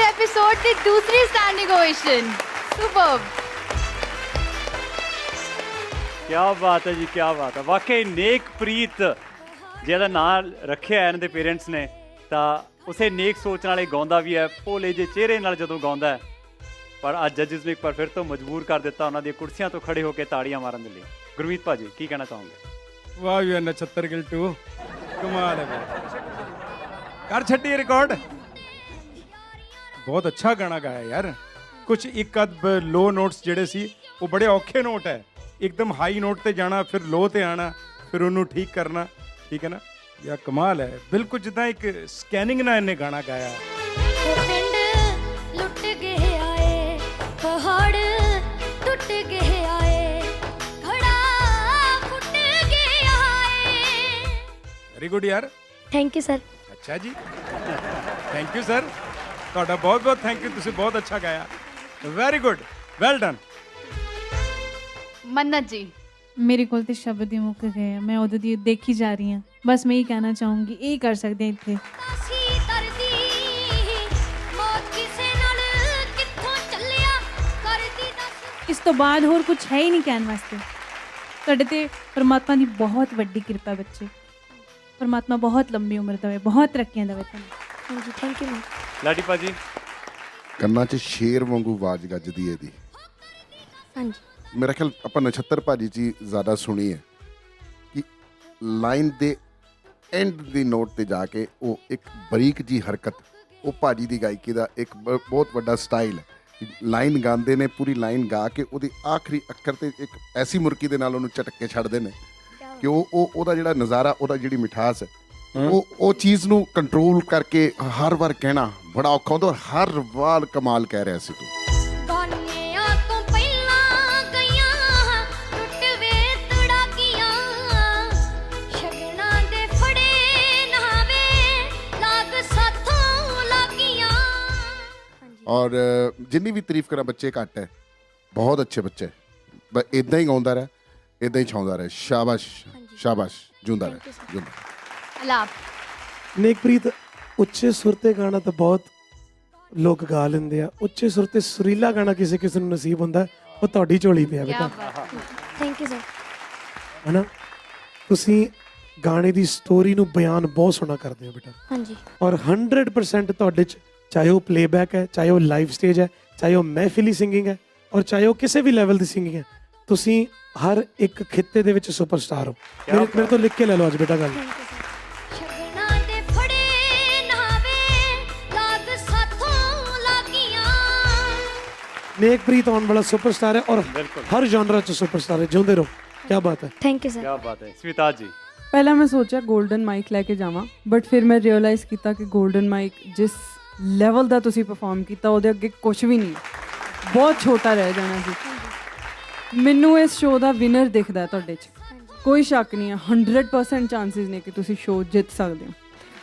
Episode ਦੀ ਦੂਸਰੀ standing ovation superb ਕੀ ਬਾਤ ਹੈ ਜੀ ਕੀ ਬਾਤ ਹੈ। ਵਾਕਈ ਨੇਕ ਪ੍ਰੀਤ ਜਿਹਦਾ ਨਾਂ ਰੱਖਿਆ ਇਹਨਾਂ ਦੇ ਪੇਰੈਂਟਸ ਨੇ ਤਾਂ ਉਸੇ ਨੇਕ ਸੋਚ ਨਾਲ ਇਹ ਗਾਉਂਦਾ ਵੀ ਹੈ ਭੋਲੇ ਜੇ ਚਿਹਰੇ ਨਾਲ ਜਦੋਂ ਗਾਉਂਦਾ ਹੈ। ਪਰ ਅੱਜ ਜੱਜਸ ਨੇ ਇੱਕ ਵਾਰ ਫਿਰ ਤੋਂ ਮਜਬੂਰ ਕਰ ਦਿੱਤਾ ਉਹਨਾਂ ਦੀਆਂ ਕੁਰਸੀਆਂ ਤੋਂ ਖੜੇ ਹੋ ਕੇ ਤਾੜੀਆਂ ਮਾਰਨ ਦੇ ਲਈ। ਗੁਰਮੀਤ ਭਾਜੀ ਕੀ ਕਹਿਣਾ ਚਾਹੋਗੇ? ਵਾਹ ਵੀ ਨਛੱਤਰ ਗਿਲ 2 ਕਮਾਲ ਹੈ ਕਰ ਛੱਡੀ ਰਿਕਾਰਡ ਬਹੁਤ ਅੱਛਾ ਗਾਣਾ ਗਾਇਆ ਯਾਰ। ਕੁਝ ਇੱਕ ਅੱਧ ਲੋ ਨੋਟਸ ਜਿਹੜੇ ਸੀ ਉਹ ਬੜੇ ਔਖੇ ਨੋਟ ਹੈ ਇੱਕਦਮ ਹਾਈ ਨੋਟ ਤੇ ਜਾਣਾ ਫਿਰ ਲੋ ਤੇ ਆਣਾ ਫਿਰ ਉਹਨੂੰ ਠੀਕ ਕਰਨਾ ਠੀਕ ਹੈ ਨਾ? ਯਾ ਕਮਾਲ ਹੈ ਬਿਲਕੁਲ ਜਿੱਦਾਂ ਇੱਕ ਸਕੈਨਿੰਗ ਨਾਲ ਇਹਨੇ ਗਾਣਾ ਗਾਇਆ ਉਹ ਪਿੰਡ ਲੁੱਟ ਗਏ ਆਏ ਪਹਾੜ ਟੁੱਟ ਗਏ ਆਏ ਘੜਾ ਫੁੱਟ ਗਏ ਆਏ। ਵੈਰੀ ਗੁੱਡ ਯਾਰ। ਥੈਂਕ ਯੂ ਸਰ ਅੱਛਾ ਜੀ। ਥੈਂਕ ਯੂ ਸਰ ਤੁਹਾਡਾ ਬਹੁਤ ਬਹੁਤ ਥੈਂਕ ਯੂ ਤੁਸੀਂ ਬਹੁਤ ਅੱਛਾ ਗਾਇਆ। Very good well done Mannat ji. ਮੇਰੇ ਕੋਲ ਤੇ ਸ਼ਬਦ ਹੀ ਮੁੱਕ ਗਏ ਆ ਮੈਂ ਉਦੋਂ ਦੀ ਦੇਖੀ ਜਾ ਰਹੀ ਹਾਂ। ਬਸ ਮੈਂ ਇਹ ਕਹਿਣਾ ਚਾਹੂੰਗੀ ਇਹ ਕਰ ਸਕਦੇ ਹਾਂ ਇੱਥੇ। ਅਸੀਂ ਤਰਦੀ ਮੌਤ ਕਿਸੇ ਨਾਲ ਕਿੱਥੋਂ ਚੱਲਿਆ? ਕਰਦੀ ਦੱਸ ਇਸ ਤੋਂ ਬਾਅਦ ਹੋਰ ਕੁਝ ਹੈ ਹੀ ਨਹੀਂ ਕਹਿਣ ਵਾਸਤੇ। ਤੁਹਾਡੇ ਤੇ ਪਰਮਾਤਮਾ ਦੀ ਬਹੁਤ ਵੱਡੀ ਕਿਰਪਾ ਬੱਚੇ। ਪਰਮਾਤਮਾ ਬਹੁਤ ਲੰਬੀ ਉਮਰ ਦੇਵੇ ਬਹੁਤ ਤਰੱਕੀਆਂ ਦੇਵੇ ਤੁਹਾਨੂੰ। ਹਾਂਜੀ ਥੈਂਕ ਯੂ ਲਾਡੀ ਭਾਜੀ। ਕੰਨਾਂ 'ਚ ਸ਼ੇਰ ਵਾਂਗੂ ਆਵਾਜ਼ ਗੱਜਦੀ ਹੈ ਇਹਦੀ। ਹਾਂਜੀ। ਮੇਰਾ ਖਿਆਲ ਆਪਾਂ ਨਛੱਤਰ ਭਾਜੀ ਜੀ ਜ਼ਿਆਦਾ ਸੁਣੀ ਹੈ ਕਿ ਲਾਈਨ ਦੇ ਐਂਡ ਦੀ ਨੋਟ ਤੇ ਜਾ ਕੇ ਉਹ ਇੱਕ ਬਰੀਕ ਜੀ ਹਰਕਤ ਉਹ ਭਾਜੀ ਦੀ ਗਾਇਕੀ ਦਾ ਇੱਕ ਬ- ਬਹੁਤ ਵੱਡਾ ਸਟਾਈਲ ਹੈ। ਲਾਈਨ ਗਾਉਂਦੇ ਨੇ ਪੂਰੀ ਲਾਈਨ ਗਾ ਕੇ ਉਹਦੇ ਆਖਰੀ ਅੱਖਰ ਤੇ ਇੱਕ ਐਸੀ ਮੁਰਕੀ ਦੇ ਨਾਲ ਉਹਨੂੰ ਝਟਕ ਕੇ ਛੱਡਦੇ ਨੇ ਕਿ ਉਹ ਉਹ ਉਹਦਾ ਜਿਹੜਾ ਨਜ਼ਾਰਾ ਉਹਦਾ ਜਿਹੜੀ ਮਿਠਾਸ ਹੈ ਉਹ ਉਹ ਚੀਜ਼ ਨੂੰ ਕੰਟਰੋਲ ਕਰਕੇ ਹਰ ਵਾਰ ਕਹਿਣਾ ਬੜਾ ਔਖਾ ਹੁੰਦਾ ਔਰ ਹਰ ਵਾਰ ਕਮਾਲ ਕਹਿ ਰਿਹਾ ਸੀ ਤੂੰ। ਗਾਨਿਆਂ ਤੋਂ ਪਹਿਲਾਂ ਗਈਆਂ ਟੁੱਟ ਵੇ ਤੜਾਕੀਆਂ ਸ਼ਗਨਾਂ ਦੇ ਫੜੇ ਨਹਾਵੇ ਲਾਗ ਸਾਥੋਂ ਲਾਗੀਆਂ। ਹਾਂਜੀ। ਔਰ ਅ, ਜਿੰਨੀ ਵੀ ਤਾਰੀਫ ਕਰਾਂ ਬੱਚੇ ਘੱਟ ਹੈ ਬਹੁਤ ਅੱਛੇ ਬੱਚੇ ਬਸ ਇਦਾਂ ਹੀ ਗਾਉਂਦਾ ਰਹਿ ਇਦਾਂ ਹੀ ਛਾਉਂਦਾ ਰਹਿ ਸ਼ਾਬਾਸ਼ ਸ਼ਾਬਾਸ਼ ਜੁੰਦਾ ਰਹਿ. ਜੁੰਦਾ ਅਲਾਪ ਨੇਕਪ੍ਰੀਤ ਉੱਚੇ ਸੁਰ ਤੇ ਗਾਣਾ ਤਾਂ ਬਹੁਤ ਲੋਕ ਗਾ ਲੈਂਦੇ ਆ। ਉੱਚੇ ਸੁਰ ਤੇ ਸੁਰੀਲਾ ਗਾਣਾ ਕਿਸੇ ਕਿਸੇ ਨੂੰ ਨਸੀਬ ਹੁੰਦਾ ਉਹ ਤੁਹਾਡੀ ਝੋਲੀ ਪਿਆ ਬੇਟਾ। ਥੈਂਕ ਯੂ ਸਰ ਹਨਾ? ਤੁਸੀਂ ਗਾਣੇ ਦੀ ਸਟੋਰੀ ਨੂੰ ਬਿਆਨ ਬਹੁਤ ਸੋਹਣਾ ਕਰਦੇ ਹੋ ਬੇਟਾ। ਹਾਂਜੀ। ਔਰ 100% ਤੁਹਾਡੇ ਚ ਚਾਹੇ ਉਹ ਪਲੇਬੈਕ ਹੈ ਚਾਹੇ ਉਹ ਲਾਈਵ ਸਟੇਜ ਹੈ ਚਾਹੇ ਉਹ ਮਹਿਫਿਲੀ ਸਿੰਗਿੰਗ ਹੈ ਔਰ ਚਾਹੇ ਉਹ ਕਿਸੇ ਵੀ ਲੈਵਲ ਦੀ ਸਿੰਗਿੰਗ ਹੈ ਤੁਸੀਂ ਹਰ ਇੱਕ ਖਿੱਤੇ ਦੇ ਵਿੱਚ ਸੁਪਰਸਟਾਰ ਹੋ। ਮੇਰੇ ਮੇਰੇ ਤੋਂ ਲਿਖ ਕੇ ਲੈ ਲਓ ਅੱਜ ਬੇਟਾ ਗੱਲ। ਥੈਂਕ ਯੂ ਸਰ ਨੇਕਪ੍ਰੀਤ ਆਉਣ ਵਾਲਾ ਸੁਪਰਸਟਾਰ ਹੈ ਔਰ ਹਰ ਜਨਰਾ ਚ ਸੁਪਰਸਟਾਰ ਹੈ ਜਿਉਂਦੇ ਰਹੋ ਕੀ ਬਾਤ ਹੈ ਥੈਂਕ ਯੂ ਕੀ ਸਰ ਬਾਤ ਹੈ ਸਵਿਤਾਜ ਜੀ ਪਹਿਲਾਂ ਮੈਂ ਸੋਚਿਆ 골ਡਨ ਮਾਈਕ ਲੈ ਕੇ ਜਾਵਾਂ ਬਟ ਫਿਰ ਮੈਂ ਰਿਅਲਾਈਜ਼ ਕੀਤਾ ਕਿ 골ਡਨ ਮਾਈਕ ਜਿਸ ਲੈਵਲ ਦਾ ਤੁਸੀਂ ਪਰਫਾਰਮ ਕੀਤਾ ਉਹਦੇ ਅੱਗੇ ਕੁਝ ਵੀ ਨਹੀਂ ਬਹੁਤ ਛੋਟਾ ਰਹਿ ਜਾਣਾ ਜੀ ਮੈਨੂੰ ਇਸ ਸ਼ੋਅ ਦਾ ਵਿਨਰ ਦਿਖਦਾ ਤੁਹਾਡੇ 'ਚ ਕੋਈ ਸ਼ੱਕ ਨਹੀਂ ਹੈ 100% ਚਾਂਸਸ ਨੇ ਕਿ ਤੁਸੀਂ ਸ਼ੋਅ ਜਿੱਤ ਸਕਦੇ ਹੋ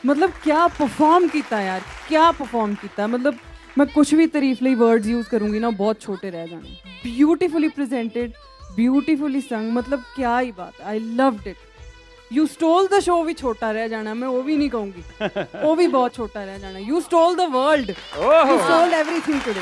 ਮਤਲਬ ਕਿਆ ਪਰਫਾਰਮ ਕੀਤਾ ਯਾਰ ਕਿਆ ਪਰਫਾਰਮ ਕੀਤਾ ਮਤਲਬ ਮੈਂ ਕੁਝ ਵੀ ਤਾਰੀਫ ਲਈ ਵਰਡਸ ਯੂਜ਼ ਕਰੂੰਗੀ ਨਾ ਬਹੁਤ ਛੋਟੇ ਰਹਿ ਜਾਣੇ ਬਿਊਟੀਫੁਲੀ ਪ੍ਰੈਜ਼ੈਂਟਡ ਬਿਊਟੀਫੁਲੀ ਸੰਗ ਮਤਲਬ ਕਿਆ ਹੀ ਬਾਤ I loved it you stole the show ਵੀ ਛੋਟਾ ਰਹਿ ਜਾਣਾ ਮੈਂ ਉਹ ਵੀ ਨਹੀਂ ਕਹੂੰਗੀ ਉਹ ਵੀ ਬਹੁਤ ਛੋਟਾ ਰਹਿ ਜਾਣਾ you stole the world you stole everything today